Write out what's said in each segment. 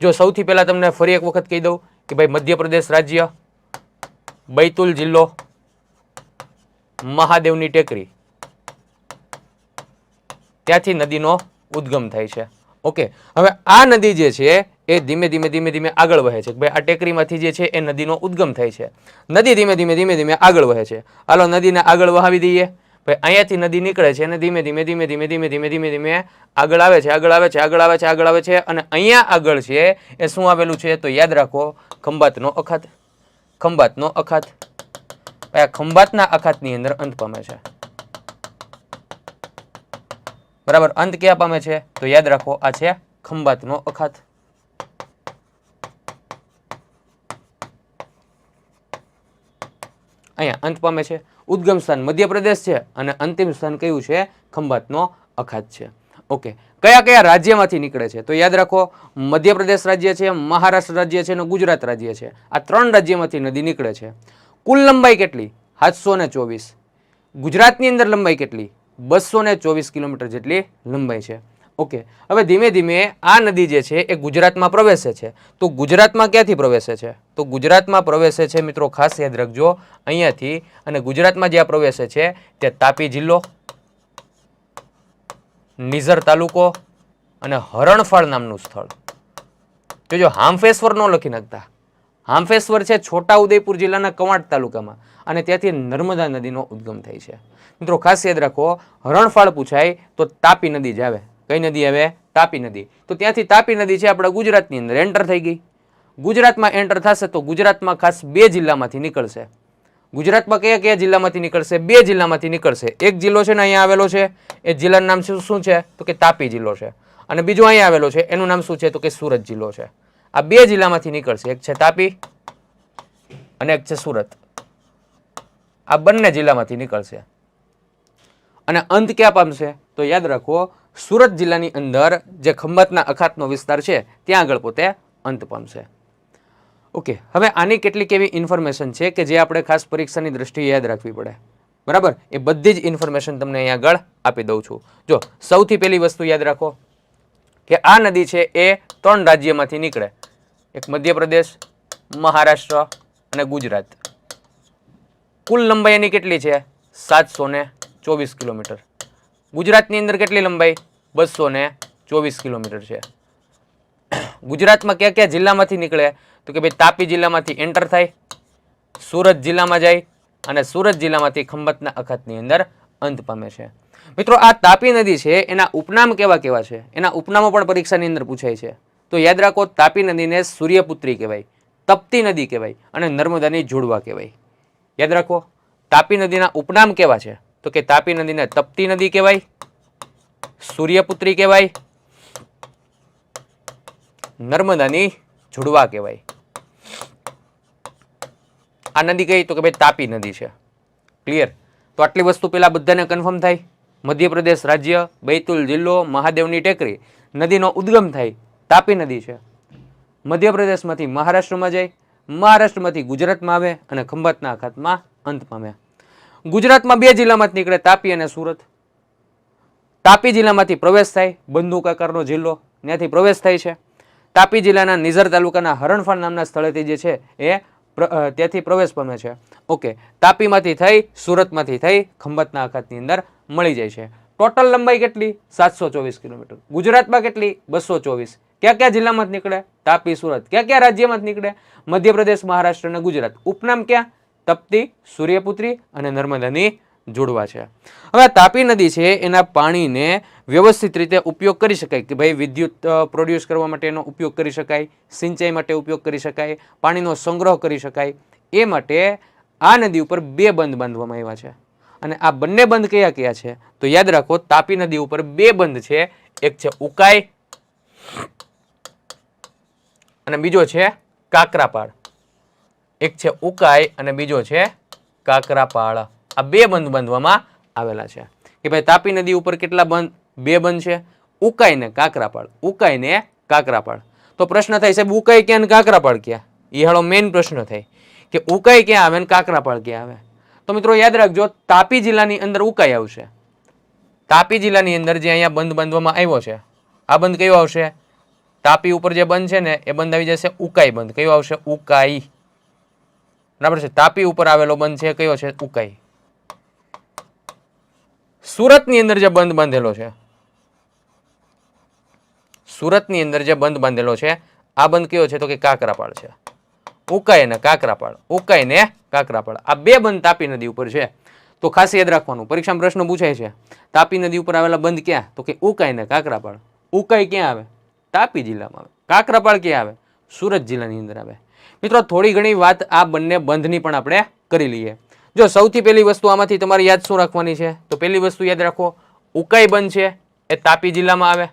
જો સૌથી પહેલાં તમને ફરી એક વખત કહી દઉં કે ભાઈ મધ્યપ્રદેશ રાજ્ય, બૈતુલ જિલ્લો, મહાદેવની ટેકરી. ત્યાંથી નદીનો ઉદ્ગમ થાય છે. ઓકે, હવે આ નદી જે છે એ ધીમે ધીમે ધીમે ધીમે આગળ વહે છે. ભાઈ આ ટેકરીમાંથી જે છે એ નદીનો ઉદ્ગમ થાય છે. નદી ધીમે ધીમે ધીમે ધીમે આગળ વહે છે. હાલો, નદીને આગળ વહાવી દઈએ. ભાઈ, અહીંયાથી નદી નીકળે છે અને ધીમે ધીમે ધીમે ધીમે ધીમે ધીમે ધીમે ધીમે આગળ આવે છે, આગળ આવે છે, આગળ આવે છે, આગળ આવે છે અને અહીંયા આગળ છે એ શું આવેલું છે તો યાદ રાખો, ખંભાતનો અખાત ખંભાતનો અખાત. આ ખંભાતના અખાતની અંદર અંત પામે છે. બરાબર, અંત ક્યાં પામે છે? તો યાદ રાખો, આ છે ખંભાતનો અખાત. અહીંયા અંત પામે છે. ઉદ્ગમ સ્થાન મધ્યપ્રદેશ છે અને અંતિમ સ્થાન કયું છે? ખંભાતનો અખાત છે. ઓકે. કયા કયા રાજ્યમાંથી નીકળે છે? તો યાદ રાખો, મધ્યપ્રદેશ રાજ્ય છે, મહારાષ્ટ્ર રાજ્ય છે અને ગુજરાત રાજ્ય છે. આ ત્રણ રાજ્યમાંથી નદી નીકળે છે. કુલ લંબાઈ કેટલી? સાતસો ચોવીસ. ગુજરાતની અંદર લંબાઈ કેટલી? બસો ને ચોવીસ કિલોમીટર જેટલી લંબાઈ છે. ઓકે. હવે ધીમે ધીમે આ નદી જે છે એ ગુજરાતમાં પ્રવેશે છે. તો ગુજરાતમાં ક્યાંથી પ્રવેશે છે? તો ગુજરાતમાં પ્રવેશે છે મિત્રો, ખાસ યાદ રાખજો, અહીંયાથી અને ગુજરાતમાં જ્યાં પ્રવેશે છે તે તાપી જિલ્લો, નિઝર તાલુકો અને હરણફાળ નામનું સ્થળ. જોજો, હામફેશ્વર ન લખી નાખતા. હામફેશ્વર છે છોટા ઉદયપુર જિલ્લાના કવાંટ તાલુકામાં અને ત્યાંથી નર્મદા નદીનો ઉદ્ગમ થાય છે. મિત્રો, ખાસ યાદ રાખો, હરણફાળ પૂછાય તો તાપી નદી જ આવે. કઈ નદી હવે? તાપી નદી. તો ત્યાંથી તાપી નદી છે આપણા ગુજરાતની અંદર. એન્ટર થઈ ગઈ. ગુજરાતમાં એન્ટર થશે તો ગુજરાતમાં ખાસ બે જિલ્લામાંથી નીકળશે. ગુજરાતમાં કયા કયા જિલ્લામાંથી નીકળશે? બે જિલ્લામાંથી નીકળશે. એક જિલ્લો છે ને અહીંયા આવેલો છે. એ જિલ્લાનું નામ શું શું છે? તો કે તાપી જિલ્લો છે. અને બીજો અહીંયા આવેલો છે. એનું નામ શું છે? તો કે સુરત જિલ્લો છે. આ બે જિલ્લામાંથી નીકળશે. એક છે તાપી અને એક છે સુરત. આ બંને જિલ્લામાંથી નીકળશે. અને અંત ક્યાં પામશે? તો યાદ રાખો, સુરત જિલ્લાની અંદર જે ખંભાતના અખાતનો વિસ્તાર છે, ત્યાં આગળ પોતે અંત પામશે ઓકે, હવે આની કેટલીક એવી ઇન્ફોર્મેશન છે કે જે આપણે ખાસ પરીક્ષાની દ્રષ્ટિએ યાદ રાખવી પડે. બરાબર? એ બધી જ ઇન્ફોર્મેશન તમને અહીંયા આગળ આપી દઉં છું. જો, સૌથી પહેલી વસ્તુ યાદ રાખો કે આ નદી છે એ ત્રણ રાજ્યમાંથી નીકળે. એક મધ્યપ્રદેશ, મહારાષ્ટ્ર અને ગુજરાત. કુલ લંબાઈ એની કેટલી છે? સાતસો ચોવીસ કિલોમીટર. ગુજરાતની અંદર કેટલી લંબાઈ? બસો ને ચોવીસ કિલોમીટર છે. ગુજરાતમાં કયા કયા જિલ્લામાંથી નીકળે? તો કે ભાઈ તાપી જિલ્લામાંથી એન્ટર થાય, સુરત જિલ્લામાં જાય અને સુરત જિલ્લામાંથી ખંભાતના અખાતની અંદર અંત પામે છે. મિત્રો, આ તાપી નદી છે, એના ઉપનામ કેવા કેવા છે? એના ઉપનામો પણ પરીક્ષાની અંદર પૂછાય છે. તો યાદ રાખો, તાપી નદીને સૂર્યપુત્રી કહેવાય, તપતી નદી કહેવાય અને નર્મદાની જોડવા કહેવાય. યાદ રાખો, તાપી નદીના ઉપનામ કેવા છે? તો કે તાપી નદીને તપતી નદી કહેવાય, સૂર્યપુત્રી કહેવાય, નર્મદાની જોડવા કહેવાય. આ નદી કઈ? તો કે ભાઈ તાપી નદી છે. ક્લિયર તો આટલી વસ્તુ પેલા બધાને કન્ફર્મ થાય. મધ્યપ્રદેશ રાજ્ય, બૈતુલ જિલ્લો, મહાદેવની ટેકરી. નદીનો ઉદ્ગમ થાય. તાપી નદી છે. મધ્યપ્રદેશમાંથી મહારાષ્ટ્રમાં જાય. મહારાષ્ટ્રમાંથી ગુજરાતમાં આવે અને ખંભાતના અખાતમાં અંત પામે ગુજરાતમાં બે જિલ્લામાં જ નીકળે તાપી અને સુરત. તાપી જિલ્લામાંથી પ્રવેશ થાય બંદુકાકારનો જિલ્લો. ત્યાંથી પ્રવેશ થાય છે. તાપી જિલ્લાના નિઝર તાલુકાના હરણફાળ નામના સ્થળેથી જે છે એ ત્યાંથી પ્રવેશ પામે છે. ઓકે, તાપીમાંથી થઈ, સુરતમાંથી થઈ, ખંભાતના અખાતની અંદર મળી જાય છે. ટોટલ લંબાઈ કેટલી? સાતસો ચોવીસ કિલોમીટર. ગુજરાતમાં કેટલી? બસો ચોવીસ. ક્યાં ક્યાં જિલ્લામાં નીકળે? તાપી, સુરત. ક્યાં ક્યાં રાજ્યમાં નીકળે? મધ્યપ્રદેશ, મહારાષ્ટ્ર અને ગુજરાત. ઉપનામ ક્યાં? તપતી, સૂર્યપુત્રી અને નર્મદાની જોડવા છે. હવે તાપી નદી છે, એના પાણીને વ્યવસ્થિત રીતે ઉપયોગ કરી શકાય કે ભાઈ વિદ્યુત પ્રોડ્યુસ કરવા માટે એનો ઉપયોગ કરી શકાય, સિંચાઈ માટે ઉપયોગ કરી શકાય, પાણીનો સંગ્રહ કરી શકાય, એ માટે આ નદી ઉપર બે બંધ બાંધવામાં આવ્યા છે. અને આ બંને બંધ કયા કયા છે? તો યાદ રાખો, તાપી નદી ઉપર બે બંધ છે, એક છે ઉકાઈ અને બીજો છે કાકરાપાળ. એક છે ઉકાઈ અને બીજો છે કાકરાપાળ. આ બે બંધ બાંધવામાં આવેલા છે. કે ભાઈ તાપી નદી ઉપર કેટલા બંધ? બે બંધ છે. ઉકાઈ ને કાકરાપાળ. ઉકાઈ ને કાકરાપાળ. તો પ્રશ્ન થાય, સાહેબ, ઉકાઈ ક્યાં ને કાકરાપાળ ક્યાં? એ હાળો મેઇન પ્રશ્ન થાય. કે ઉકાઈ ક્યાં આવે ને કાકરાપાળ ક્યાં આવે? તો મિત્રો યાદ રાખજો, તાપી જિલ્લાની અંદર ઉકાઈ આવશે. તાપી જિલ્લાની અંદર જે અહીંયા બંધ બાંધવામાં આવ્યો છે, આ બંધ કયો આવશે? તાપી ઉપર જે બંધ છે ને, એ બંધ આવી જશે. ઉકાઈ બંધ. કયો આવશે? ઉકાઈ. બરાબર છે? તાપી ઉપર આવેલો બંધ છે, કયો છે? ઉકાઈ. સુરતની અંદર જે બંધ બાંધેલો છે, સુરતની અંદર જે બંધ બાંધેલો છે, આ બંધ કયો છે? તો કે કાકરાપાળ છે. ઉકાઈ ને કાકરાપાળ. ઉકાઈ ને કાકરાપાળ. આ બે બંધ તાપી નદી ઉપર છે. તો ખાસ યાદ રાખવાનું. પરીક્ષામાં પ્રશ્ન પૂછાય છે. તાપી નદી ઉપર આવેલા બંધ ક્યાં? તો કે ઉકાઈ ને કાકરાપાળ. ઉકાઈ ક્યાં આવે? તાપી જિલ્લામાં આવે. કાકરાપાળ ક્યાં આવે? સુરત જિલ્લાની અંદર આવે. મિત્રો, થોડી ઘણી વાત આ બંને બંધની પણ આપણે કરી લઈએ. જો સૌથી પહેલી વસ્તુ આમાંથી તમારે યાદ શું રાખવાની છે? તો પહેલી વસ્તુ યાદ રાખો, ઉકાઈ બંધ છે, એ તાપી જિલ્લામાં આવે.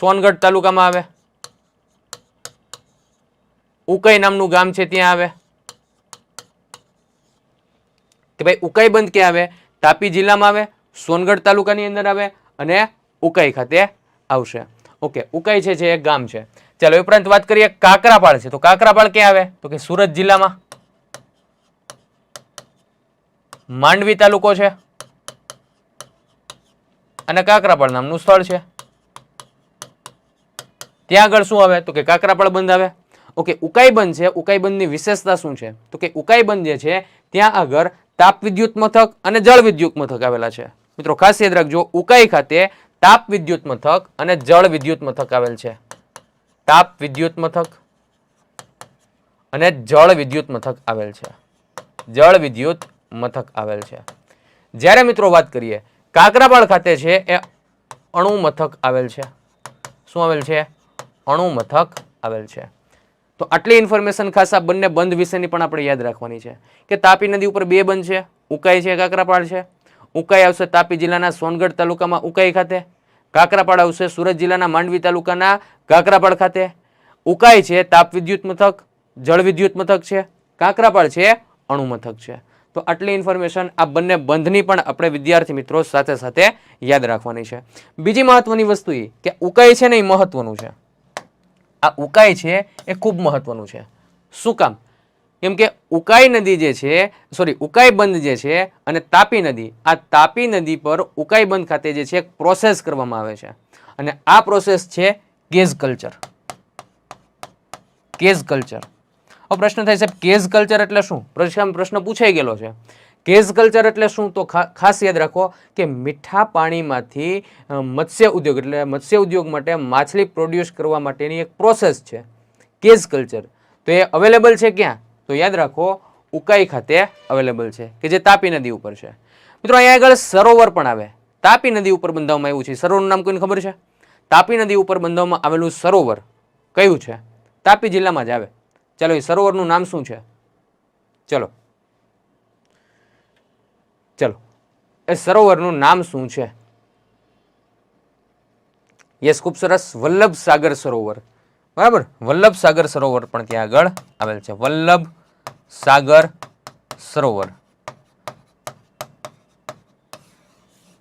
સોનગઢ તાલુકામાં આવે. ઉકાઈ નામનું ગામ છે, ત્યાં આવે. કે ભાઈ, ઉકાઈ બંધ ક્યાં આવે? તાપી જિલ્લામાં આવે, સોનગઢ તાલુકાની અંદર આવે અને ઉકાઈ ખાતે આવશે. ઓકે, ઉકાઈ છે, જે એક ગામ છે. ચાલો, એ ઉપરાંત વાત કરીએ કાકરાપાળ છે. તો કાકરાપાળ ક્યાં આવે? તો કે સુરત જિલ્લામાં માંડવી તાલુકો છે અને કાકરાપાળ નામનું સ્થળ છે. ત્યાં આગળ શું આવે? તો કે કાકરાપાળ બંધ આવે. ઓકે ઉકાઈ બંધ છે. ઉકાઈ બંધની વિશેષતા શું છે? તો કે ઉકાઈ બંધ જે છે, ત્યાં આગળ તાપ વિદ્યુત મથક અને જળ વિદ્યુત મથક આવેલા છે. મિત્રો, ખાસ યાદ રાખજો, ઉકાઈ ખાતે તાપ વિદ્યુત મથક અને જળ વિદ્યુત મથક આવેલ છે. તાપ વિદ્યુત મથક અને જળ વિદ્યુત મથક આવેલ છે. જળ વિદ્યુત મથક આવેલ છે. જ્યારે મિત્રો વાત કરીએ, કાકરાપાળ ખાતે છે એ અણુ મથક આવેલ છે. શું આવેલ છે? અણુ મથક આવેલ છે. તો આટલી ઇન્ફોર્મેશન ખાસ આ બંને બંધ વિશેની પણ આપણે યાદ રાખવાની છે કે તાપી નદી ઉપર બે બંધ છે. ઉકાઈ છે કાકરાપાળ છે. ઉકાઈ આવશે તાપી જિલ્લાના સોનગઢ તાલુકામાં ઉકાઈ ખાતે. કાકરાપાળ આવશે સુરત જિલ્લાના માંડવી તાલુકાના કાકરાપાડ ખાતે. ઉકાઈ છે, તાપ વિદ્યુત મથક, જળ વિદ્યુત મથક છે કાકરાપાળ છે, અણુ મથક છે. તો આટલી ઇન્ફોર્મેશન આ બંને બંધની પણ આપણે વિદ્યાર્થી મિત્રો સાથે સાથે યાદ રાખવાની છે. બીજી મહત્વની વસ્તુ એ કે ઉકાઈ છે ને એ મહત્વનું છે. આ ઉકાઈ છે એ ખૂબ મહત્વનું છે. શું કામ? કેમ કે ઉકાઈ નદી જે છે સોરી ઉકાઈ બંધ જે છે અને તાપી નદી, આ તાપી નદી પર ઉકાઈ બંધ ખાતે જે છે પ્રોસેસ કરવામાં આવે છે. અને આ પ્રોસેસ છે કેઝ કલ્ચર કેઝ કલ્ચર હવે પ્રશ્ન થાય સાહેબ કેઝ કલ્ચર એટલે શું? પરીક્ષામાં પ્રશ્ન પૂછાઈ ગયેલો છે. કેઝ કલ્ચર એટલે શું? તો ખાસ યાદ રાખો કે મીઠા પાણીમાંથી મત્સ્ય ઉદ્યોગ એટલે મત્સ્ય ઉદ્યોગ માટે માછલી પ્રોડ્યુસ કરવા માટેની એક પ્રોસેસ છે. કેઝ કલ્ચર તો એ અવેલેબલ છે ક્યાં? તો યાદ રાખો, ઉકાઈ ખાતે અવેલેબલ છે, કે જે તાપી નદી ઉપર છે. મિત્રો, અહીંયા આગળ સરોવર પણ આવે. તાપી નદી ઉપર બંધાવવામાં આવ્યું છે. સરોવરનું નામ કોઈને ખબર છે? તાપી નદી ઉપર બંધાવવામાં આવેલું સરોવર કયું છે? તાપી જિલ્લામાં જ આવે. ચાલો, એ સરોવરનું નામ શું છે? ચલો. ચલો. એ સરોવરનું નામ શું છે? યસ, ખૂબ સરસ. વલ્લભ સાગર સરોવર. બરાબર? વલ્લભ સાગર સરોવર પણ ત્યાં આગળ આવેલ છે. વલ્લભ સાગર સરોવર.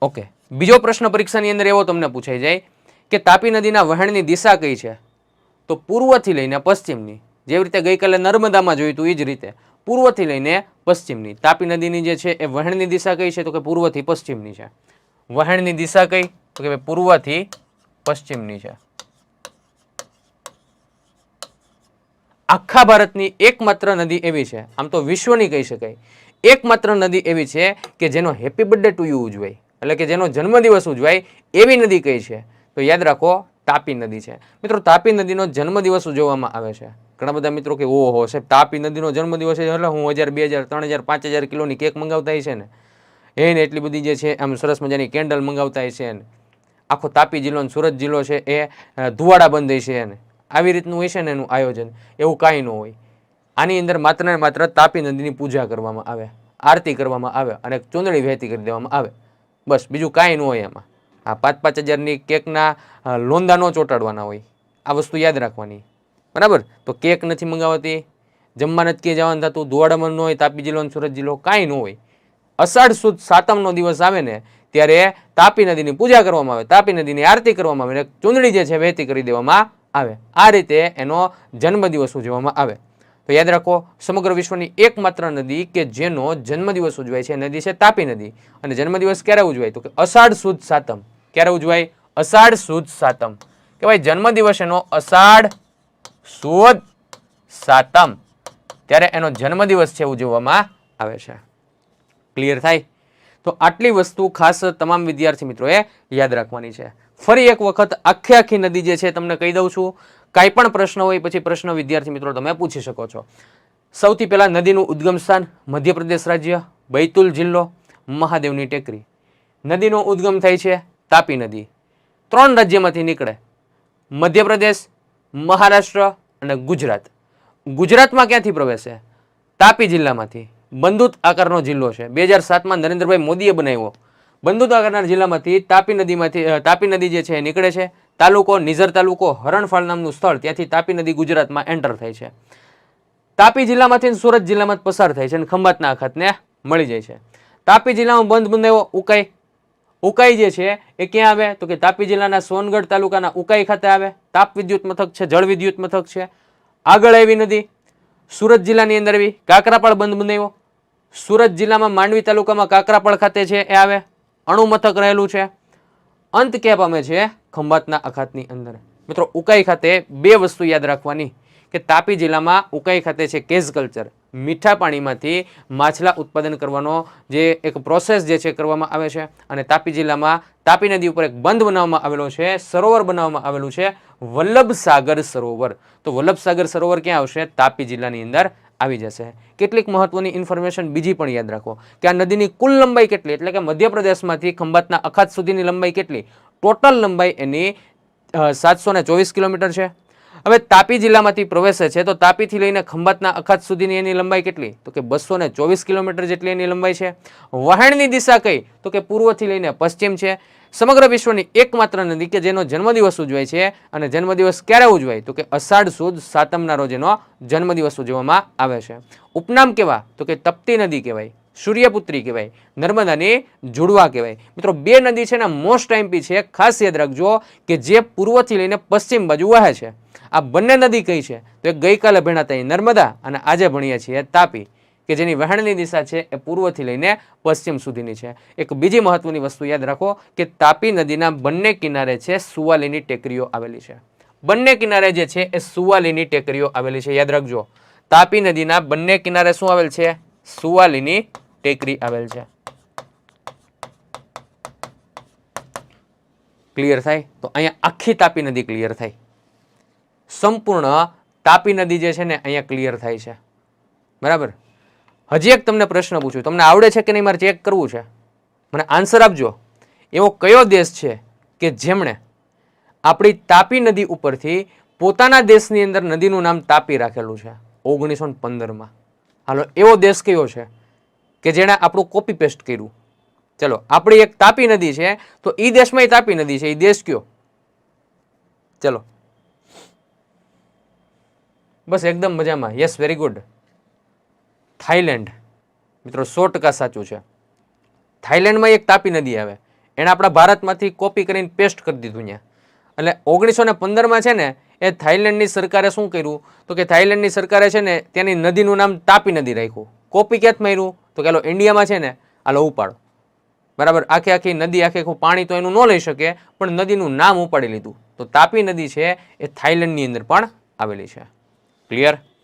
ઓકે. બીજો પ્રશ્ન પરીક્ષાની અંદર એવો તમને પૂછાઈ જાય કે તાપી નદીના વહેણની દિશા કઈ છે? તો પૂર્વથી લઈને પશ્ચિમની. જેવી રીતે ગઈકાલે નર્મદામાં જોયું હતું એ જ રીતે. પૂર્વથી લઈને પશ્ચિમની. તાપી નદીની જે છે, એ વહેણની દિશા કઈ છે? તો કે પૂર્વથી પશ્ચિમની છે. વહેણની દિશા કઈ? તો કે પૂર્વથી પશ્ચિમની છે. આખા ભારતની એકમાત્ર નદી એવી છે. આમ તો વિશ્વની કહી શકાય. એકમાત્ર નદી એવી છે કે જેનો હેપી બર્થડે ટુ યુ ઉજવાય. એટલે કે જેનો જન્મદિવસ ઉજવાય એવી નદી કઈ છે. તો યાદ રાખો, તાપી નદી છે. મિત્રો, તાપી નદીનો જન્મદિવસ ઉજવવામાં આવે છે. ઘણા બધા મિત્રો કે, ઓહો, સાહેબ, તાપી નદીનો જન્મદિવસ છે. એટલે હું હજાર, બે હજાર, ત્રણ હજાર, પાંચ હજાર કિલોની કેક મંગાવતા છે ને. એને એટલી બધી જે છે, આમ સરસ મજાની કેન્ડલ મંગાવતા છે ને. આખો તાપી જિલ્લો ને સુરત જિલ્લો છે એ ધુવાડા બંધ છે એને. આવી રીતનું છે ને એનું આયોજન. એવું કાંઈ ન હોય. આની અંદર માત્ર ને માત્ર તાપી નદીની પૂજા કરવામાં આવે, આરતી કરવામાં આવે અને ચૂંદડી વહેતી કરી દેવામાં આવે. બસ, બીજું કાંઈ ન હોય એમાં આ પાંચ પાંચ હજારની કેકના લોંદા ન ચોંટાડવાના હોય. આ વસ્તુ યાદ રાખવાની. બરાબર? તો કેક નથી મંગાવતી, જમવા નથી ક્યાંય જવાનું થતું ધુવાડામાં ન હોય, તાપી જિલ્લો સુરત જિલ્લો કાંઈ ન હોય. અષાઢ સુદ સાતમનો દિવસ આવે ને, ત્યારે તાપી નદીની પૂજા કરવામાં આવે, તાપી નદીની આરતી કરવામાં આવે અને ચૂંદડી જે છે વહેતી કરી દેવામાં આવે. આ રીતે એનો જન્મદિવસ ઉજવવામાં આવે. તો યાદ રાખો, સમગ્ર વિશ્વની એકમાત્ર નદી કે જેનો જન્મદિવસ ઉજવાય છે નદી છે તાપી નદી. અને જન્મદિવસ ક્યારે ઉજવાય? તો કે અષાઢ સુદ સાતમ. ક્યારે ઉજવાય? અષાઢ સુદ સાતમ. કે ભાઈ, જન્મદિવસ એનો અષાઢ સુદ સાતમ. ત્યારે એનો જન્મદિવસ છે ઉજવવામાં આવે છે. ક્લિયર થાય? તો આટલી વસ્તુ ખાસ તમામ વિદ્યાર્થી મિત્રોએ યાદ રાખવાની છે. ફરી એક વખત આખી આખી નદી જે છે તમને કહી દઉં છું, કાંઈ પણ પ્રશ્ન હોય પછી પ્રશ્ન વિદ્યાર્થી મિત્રો તમે પૂછી શકો છો. સૌથી પહેલા નદીનું ઉદ્ગમ સ્થાન, મધ્યપ્રદેશ રાજ્ય, બૈતુલ જિલ્લો, મહાદેવની ટેકરી. નદીનો ઉદ્ગમ થાય છે તાપી નદી. ત્રણ રાજ્યમાંથી નીકળે. મધ્યપ્રદેશ, મહારાષ્ટ્ર અને ગુજરાત. ગુજરાતમાં ક્યાંથી પ્રવેશે? તાપી જિલ્લામાંથી. બંદૂત આકારનો જિલ્લો છે. બે હજાર સાતમાં નરેન્દ્રભાઈ મોદીએ બનાવ્યો. બંદૂત આકારના જિલ્લામાંથી તાપી નદીમાંથી તાપી નદી જે છે એ નીકળે છે. તાલુકો નિઝર તાલુકો હરણફાળ નામનું સ્થળ ત્યાંથી તાપી નદી ગુજરાતમાં એન્ટર થાય છે. તાપી જિલ્લામાંથી સુરત જિલ્લામાં પસાર થાય છે અને ખંભાતના અખાતને મળી જાય છે. તાપી જિલ્લામાં બંધ બંધાયો ઉકાઈ. ઉકાઈ જે છે એ ક્યાં આવે? તો કે તાપી જિલ્લાના સોનગઢ તાલુકાના ઉકાઈ ખાતે આવે. તાપ વિદ્યુત મથક છે, જળ વિદ્યુત મથક છે. આગળ આવી નદી. સુરત જિલ્લાની અંદર આવી. કાકરાપાળ બંધ બંધાયો. સુરત જિલ્લામાં માંડવી તાલુકામાં કાકરાપળ ખાતે છે, એ આવે. અણુ મથક રહેલું છે. અંત ક્યાં પામે છે ખંભાતના અખાતની અંદર. મિત્રો, ઉકાઈ ખાતે બે વસ્તુ યાદ રાખવાની કે તાપી જિલ્લામાં ઉકાઈ ખાતે છે કેઝ કલ્ચર. મીઠા પાણીમાંથી માછલા ઉત્પાદન કરવાનો જે એક પ્રોસેસ જે છે કરવામાં આવે છે અને તાપી જિલ્લામાં તાપી નદી ઉપર એક બંધ બનાવવામાં આવેલો છે, સરોવર બનાવવામાં આવેલું છે, વલ્લભસાગર સરોવર. તો વલ્લભસાગર સરોવર ક્યાં આવશે? તાપી જિલ્લાની અંદર આવી જશે. કેટલીક મહત્વની ઇન્ફોર્મેશન બીજી પણ યાદ રાખો કે આ નદીની કુલ લંબાઈ કેટલી? એટલે કે મધ્યપ્રદેશમાંથી ખંભાતના અખાત સુધીની લંબાઈ કેટલી? ટોટલ લંબાઈ એની સાતસો ચોવીસ કિલોમીટર છે. હવે તાપી જિલ્લામાંથી પ્રવેશે છે તો તાપીથી લઈને ખંભાતના અખાત સુધીની એની લંબાઈ કેટલી? તો કે બસો ચોવીસ કિલોમીટર જેટલી એની લંબાઈ છે. વહાણની દિશા કઈ? તો કે પૂર્વથી લઈને પશ્ચિમ છે. સમગ્ર વિશ્વની એકમાત્ર નદી કે જેનો જન્મદિવસ ઉજવાય છે અને જન્મદિવસ ક્યારે ઉજવાય? તો કે અષાઢ સુદ સાતમના રોજ એનો જન્મદિવસ ઉજવવામાં આવે છે. ઉપનામ કેવા તો કે તપ્તી નદી કહેવાય, સૂર્યપુત્રી કહેવાય, નર્મદાની જુડવા કહેવાય. મિત્રો, બે નદી છે ને મોસ્ટ એમ્પી છે. ખાસ યાદ રાખજો કે જે પૂર્વથી લઈને પશ્ચિમ બાજુ વહે છે. આ બંને નદી કઈ છે? તો એ ગઈકાલે ભણ્યા હતા નર્મદા અને આજે ભણીએ છીએ તાપી. કે જેની વહેણની દિશા છે એ પૂર્વથી લઈને પશ્ચિમ સુધીની છે. એક બીજી મહત્વની વસ્તુ યાદ રાખો કે તાપી નદીના બંને કિનારે છે સુવાલીની ટેકરીઓ આવેલી છે. બંને કિનારે જે છે એ સુવાલીની ટેકરીઓ આવેલી છે. યાદ રાખજો, તાપી નદીના બંને કિનારે શું આવેલ છે? સુવાલીની ટેકરી આવેલ છે. ક્લિયર થાય? તો અહીંયા આખી તાપી નદી ક્લિયર થાય. સંપૂર્ણ તાપી નદી જે છે ને અહીંયા ક્લિયર થાય છે. બરાબર? હજી એક તમને પ્રશ્ન પૂછું. તમને આવડે છે કે નહીં મારે ચેક કરવું છે? મને આન્સર આપજો. એવો કયો દેશ છે કે જેમણે આપણી તાપી નદી ઉપરથી પોતાના દેશની અંદર નદીનું નામ તાપી રાખેલું છે? ઓગણીસો ને પંદરમાં. હાલો, એવો દેશ કયો છે કે જેણે આપણું કોપી પેસ્ટ કર્યું? ચલો, આપણી એક તાપી નદી છે, તો એ દેશમાં તાપી નદી છે. એ દેશ કયો? ચલો. બસ, એકદમ મજામાં. યસ વેરી ગુડ થાઈલેન્ડ મિત્રો, સો ટકા સાચું છે. થાઈલેન્ડમાં એક તાપી નદી આવે. એણે આપણા ભારતમાંથી કોપી કરીને પેસ્ટ કરી દીધું ત્યાં એટલે ઓગણીસો ને પંદરમાં છે ને, એ થાઈલેન્ડની સરકારે શું કર્યું? તો કે થાઈલેન્ડની સરકારે છે ને ત્યાંની નદીનું નામ તાપી નદી રાખ્યું. કોપી ક્યાંથી માર્યું? તો કે હાલો, ઇન્ડિયામાં છે ને, હાલો, ઉપાડો. બરાબર? આખી આખી નદી, આખી આખું પાણી તો એનું ન લઈ શકે, પણ નદીનું નામ ઉપાડી લીધું. તો તાપી નદી છે, એ થાઈલેન્ડની અંદર પણ આવેલી છે. ક્લિયર